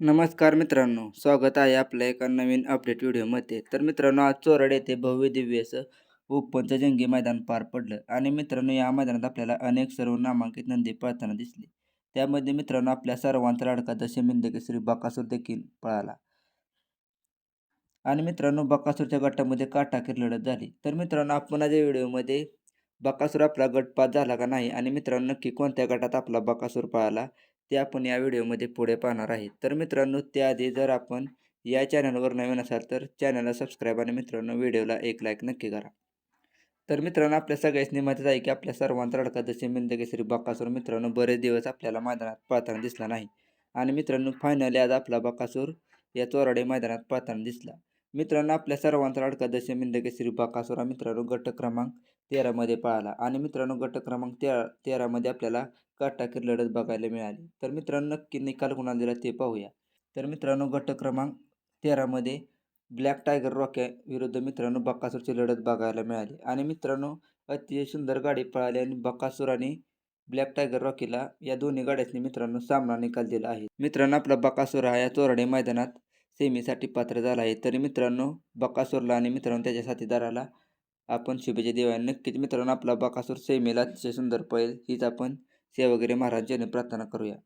नमस्कार मित्रांनो स्वागत आहे आपल्या एका नवीन अपडेट व्हिडिओमध्ये तर मित्रांनो आज चोरड येथे भव्य दिव्य असं ओपनचं जंगी मैदान पार पडलं आणि मित्रांनो या मैदानात आपल्याला अनेक सर्व नामांकित नंदी पळताना दिसली. त्यामध्ये मित्रांनो आपल्या सर्वांचा लाडका दशमिंद श्री बकासूर देखील पळाला. आणि मित्रांनो बकासूरच्या गटामध्ये काटाकीर लढत झाली. तर मित्रांनो आपण आज या व्हिडिओमध्ये बकासूर आपला गट पास झाला का नाही? आणि मित्रांनो नक्की कोणत्या गटात आपला बकासूर पळाला? ते आपण या व्हिडिओमध्ये पुढे पाहणार आहे. तर मित्रांनो त्याआधी जर आपण या चॅनलवर नवीन असाल तर चॅनलला सबस्क्राईब आणि मित्रांनो व्हिडिओला एक लाईक नक्की करा. तर मित्रांनो आपल्या सगळ्यांनी माहितीच आहे की आपल्या सर्वांचा लडका जसे मिंदकेसरी बकासूर मित्रांनो बरेच दिवस आपल्याला मैदानात पाहताना दिसला नाही. आणि मित्रांनो फायनली आज आपला बकासूर या चोराडे मैदानात पाहताना दिसला. मित्रांनो आपल्या सर्वांचा लडका जसे मिंदकेसरी बकासूर हा मित्रांनो गट क्रमांक तेरामध्ये पळाला. आणि मित्रांनो गट क्रमांक तेरा तेरामध्ये आपल्याला काटाकीर लढत बघायला मिळाली? तर मित्रांनो नक्की निकाल कुणाला दिला ते पाहूया. तर मित्रांनो गट क्रमांक तेरामध्ये ब्लॅक टायगर रॉके विरुद्ध मित्रांनो बकासूरची लढत बघायला मिळाली. आणि मित्रांनो अतिशय सुंदर गाडी पळाली आणि बकासूर आणि ब्लॅक टायगर रॉकीला या दोन्ही गाड्यांनी मित्रांनो सामना निकाल दिला आहे. मित्रांनो आपला बकासूर हा या चोराडे मैदानात सेमीसाठी पात्र झाला आहे. तरी मित्रांनो बकासूरला आणि मित्रांनो त्याच्या साथीदाराला आपण शुभेच्छा देऊया. नक्कीच मित्रांनो आपला बकासूर सेमीला अतिशय सुंदर पळेल हीच आपण सेवागिरी जन प्रार्थना करूया.